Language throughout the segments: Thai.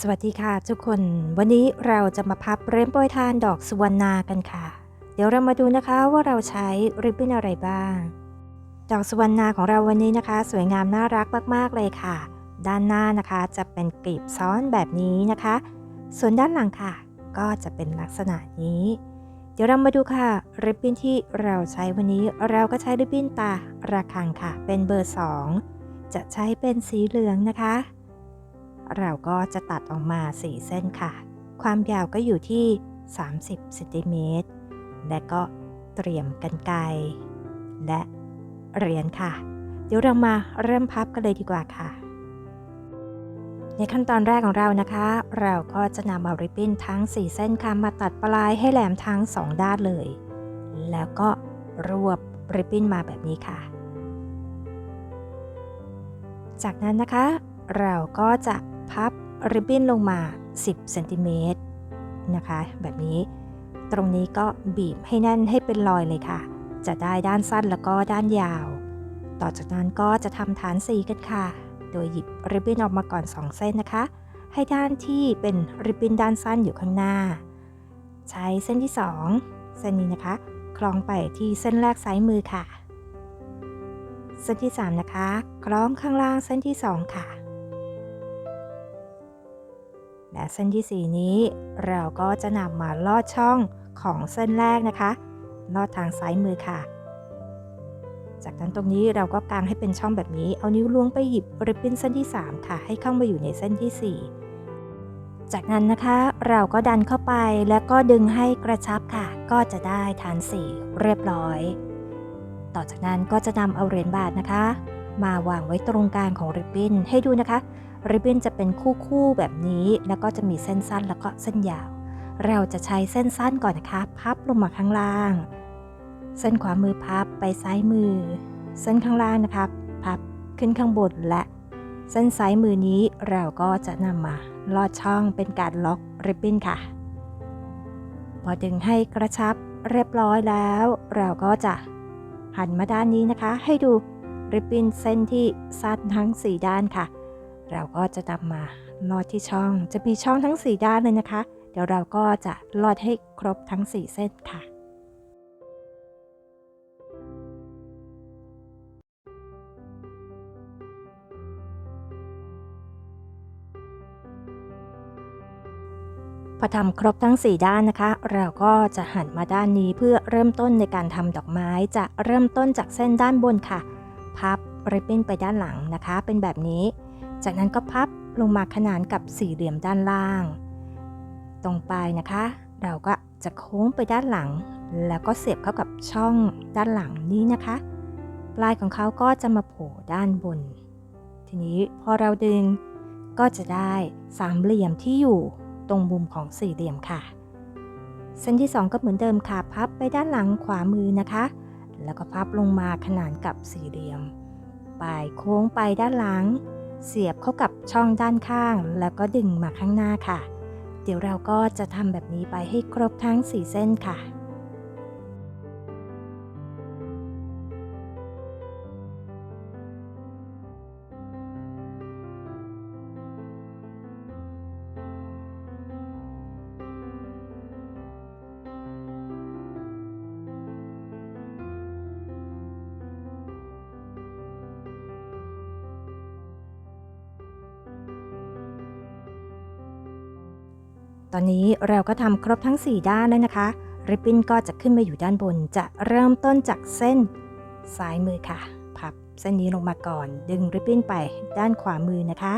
สวัสดีค่ะทุกคน วันนี้เราจะมาพับเรนโปรยทานดอกสุวรรณากันค่ะ เดี๋ยวเรามาดูนะคะว่าเราใช้ริบบิ้นอะไรบ้าง ดอกสุวรรณาของเราวันนี้นะคะ สวยงามน่ารักมากๆเลยค่ะ ด้านหน้านะคะจะเป็นกลีบซ้อนแบบนี้นะคะ ส่วนด้านหลังค่ะ ก็จะเป็นลักษณะนี้ เดี๋ยวเรามาดูค่ะริบบิ้นที่เราใช้วันนี้เราก็ใช้ริบบิ้นตาระคังค่ะ เป็นเบอร์ 2 จะใช้เป็นสีเหลืองนะคะ เราก็จะตัดออกมา 4 เส้นค่ะ ความยาวก็อยู่ที่ 30เซนติเมตรและก็เตรียมกันไกรและเหรียญค่ะ เดี๋ยวเรามาเริ่มพับกันเลยดีกว่าค่ะ ในขั้นตอนแรกของเรานะคะ เราก็จะนำเอาริบบิ้นทั้ง 4 เส้นค่ะมาตัดปลายให้แหลมทั้ง 2 ด้านเลย แล้วก็รวบริบบิ้นมาแบบนี้ค่ะ จากนั้นนะคะ เราก็จะ พับริบบิ้นลงมา 10เซนติเมตรนะคะ แบบนี้ตรงนี้ก็บีบให้แน่นให้เป็นรอยเลยค่ะ จะได้ด้านสั้นแล้วก็ด้านยาว ต่อจากนั้นก็จะทำฐานสีกันค่ะ โดยหยิบริบบิ้นออกมาก่อน 2 เส้นนะคะ ให้ด้านที่เป็นริบบิ้นด้านสั้นอยู่ข้างหน้า ใช้เส้นที่ 2 เส้นนี้นะคะ คล้องไปที่เส้นแรกซ้ายมือค่ะ เส้นที่ 3 นะคะ คล้องข้างล่างเส้นที่ 2 ค่ะ และเส้นที่ 4 นี้ เราก็จะนำมาลอดช่องของเส้นแรกนะคะ ลอดทางซ้ายมือค่ะ จากนั้นตรงนี้เราก็กางให้เป็นช่องแบบนี้ เอานิ้วล้วงไปหยิบริบบิ้นเส้นที่ 3 ค่ะ ให้เข้ามาอยู่ในเส้นที่ 4 จากนั้นนะคะเราก็ดันเข้าไปแล้วก็ดึงให้กระชับค่ะ ก็จะได้ฐานสีเรียบร้อย ต่อจากนั้นก็จะนำเอาเหรียญบาทนะคะ มาวางไว้ตรงกลางของริบบิ้นให้ดูนะคะ ริบบิ้นจะเป็นคู่ๆแบบนี้ แล้วก็จะมีเส้นสั้นแล้วก็เส้นยาว เราจะใช้เส้นสั้นก่อนนะคะ พับลงมาข้างล่าง เส้นขวามือพับไปซ้ายมือ เส้นข้างล่างนะคะพับขึ้นข้างบนและเส้นซ้ายมือนี้เราก็จะนำมาลอดช่องเป็นการล็อกริบบิ้นค่ะ พอดึงให้กระชับเรียบร้อยแล้ว เราก็จะหันมาด้านนี้นะคะ ให้ดูริบบิ้นเส้นที่สั้นทั้ง 4 ด้านค่ะ เราก็จะนำมาลอดที่ช่อง จะมีช่องทั้ง 4 ด้านเลยนะคะ เดี๋ยวเราก็จะลอดให้ครบทั้ง 4 เส้นค่ะพอทำครบทั้ง 4 ด้านนะคะ เราก็จะหันมาด้านนี้เพื่อเริ่มต้นในการทำดอกไม้จะเริ่มต้นจากเส้นด้านบนค่ะ พับริบบิ้นไปด้านหลังนะคะ เป็นแบบนี้ จากนั้นก็พับลงมาขนานกับสี่เหลี่ยมด้านล่าง ตรงปลายนะคะ เราก็จะโค้งไปด้านหลัง แล้วก็เสียบเข้ากับช่องด้านหลังนี้นะคะ ปลายของเขาก็จะมาโผล่ด้านบน ทีนี้พอเราดึงก็จะได้สามเหลี่ยมที่อยู่ตรงมุมของสี่เหลี่ยมค่ะ เส้นที่ 2 ก็เหมือนเดิมค่ะ พับไปด้านหลังขวามือนะคะ แล้วก็พับลงมาขนานกับสี่เหลี่ยม ปลายโค้งไปด้านหลัง เสียบเข้ากับช่องด้านข้าง แล้วก็ดึงมาข้างหน้าค่ะ เดี๋ยวเราก็จะทำแบบนี้ไปให้ครบทั้ง 4 เส้นค่ะ ตอนนี้เราก็ทำครบทั้ง 4 ด้านแล้วนะคะ ริบบิ้นก็จะขึ้นมาอยู่ด้านบน จะเริ่มต้นจากเส้นซ้ายมือค่ะ พับเส้นนี้ลงมาก่อน ดึงริบบิ้นไปด้านขวามือนะคะ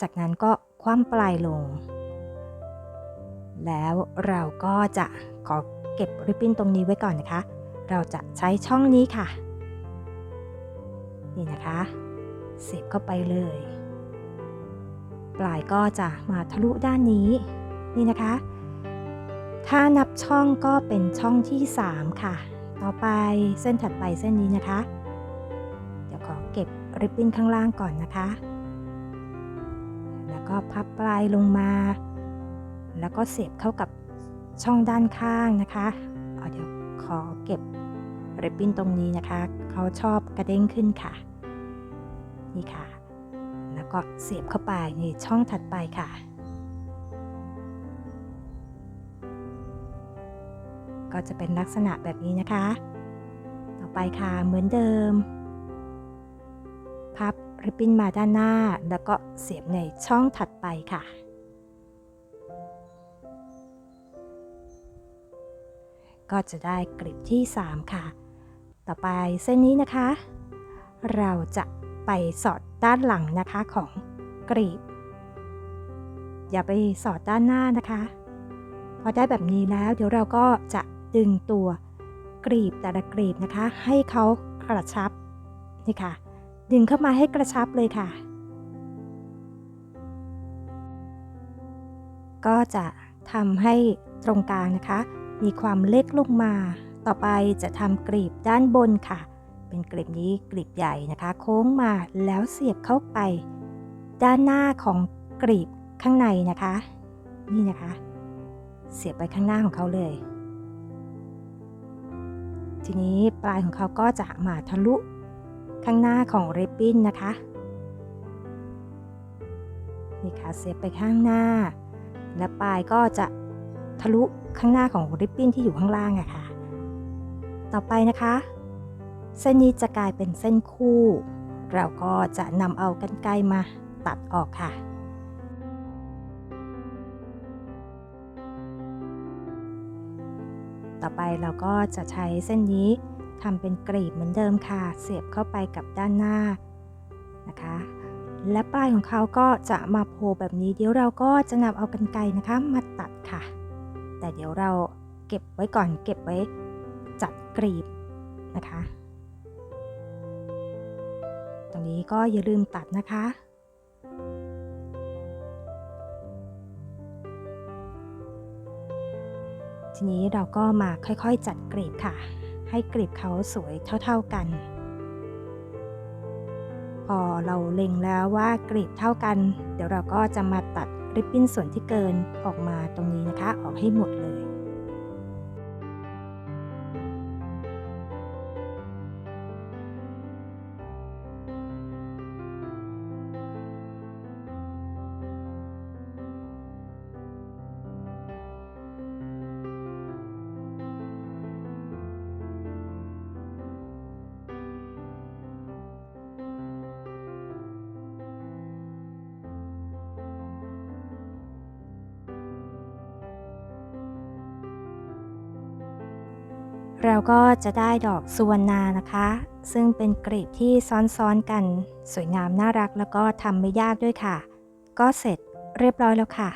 จากนั้นก็คว่ำปลายลง แล้วเราก็จะขอเก็บริบบิ้นตรงนี้ไว้ก่อนนะคะ เราจะใช้ช่องนี้ค่ะ นี่นะคะ เสียบเข้าไปเลย ปลายก็จะมาทะลุด้านนี้ นี่นะคะ ถ้านับช่องก็เป็นช่องที่ 3 ค่ะ ต่อไปเส้นถัดไปเส้นนี้นะคะ เดี๋ยวขอเก็บริบบิ้นข้างล่างก่อนนะคะ แล้วก็พับปลายลงมา แล้วก็เสียบเข้ากับช่องด้านข้างนะคะเเดี๋ยวขอเก็บริบบิ้นตรงนี้นะคะ เขาชอบกระเด้งขึ้นค่ะ นี่ค่ะ แล้วก็เสียบเข้าไปในช่องถัดไปค่ะ ก็จะเป็นลักษณะแบบนี้นะคะ ต่อไปค่ะเหมือนเดิม พับริบบิ้นมาด้านหน้า แล้วก็เสียบในช่องถัดไปค่ะ ก็จะได้กลีบที่ 3 ค่ะ ต่อไปเส้นนี้นะคะ เราจะไปสอดด้านหลังนะคะของกลีบ อย่าไปสอดด้านหน้านะคะ พอได้แบบนี้แล้วเดี๋ยวเราก็จะ ดึงตัวกลีบแต่ละกลีบนะคะ ให้เขากระชับนี่ค่ะ ดึงเข้ามาให้กระชับเลยค่ะ ก็จะทำให้ตรงกลางนะคะ มีความเล็กลงมา ต่อไปจะทำกลีบด้านบนค่ะ เป็นกลีบนี้กลีบใหญ่นะคะ โค้งมาแล้วเสียบเข้าไป ด้านหน้าของกลีบข้างในนะคะ นี่นะคะ เสียบไปข้างหน้าของเขาเลย ทีนี้ปลายของเขาก็จะมาทะลุข้างหน้าของริบบิ้นนะคะนี่ค่ะเสียบไปข้างหน้า และปลายก็จะทะลุข้างหน้าของริบบิ้นที่อยู่ข้างล่างอะค่ะ ต่อไปนะคะ เส้นนี้จะกลายเป็นเส้นคู่ เราก็จะนำเอากรรไกรมาตัดออกค่ะ ต่อไปเราก็จะใช้เส้นนี้ทำเป็นกรีบเหมือนเดิมค่ะ เสียบเข้าไปกับด้านหน้านะคะ และปลายของเขาก็จะมาโผล่แบบนี้ เดี๋ยวเราก็จะนำเอากรรไกรนะคะมาตัดค่ะ แต่เดี๋ยวเราเก็บไว้ก่อนเก็บไว้จัดกรีบนะคะ ตรงนี้ก็อย่าลืมตัดนะคะ ทีนี้เราก็มาค่อยๆจัดกรีบค่ะ ให้กรีบเขาสวยเท่าๆกัน พอเราเล็งแล้วว่ากรีบเท่ากัน เดี๋ยวเราก็จะมาตัดริบบิ้นส่วนที่เกินออกมาตรงนี้นะคะ ออกให้หมดเลย เราก็จะได้ดอกสุวรรณานะคะ ซึ่งเป็นกลีบที่ซ้อนๆกัน สวยงามน่ารักแล้วก็ทำไม่ยากด้วยค่ะ ก็เสร็จเรียบร้อยแล้วค่ะ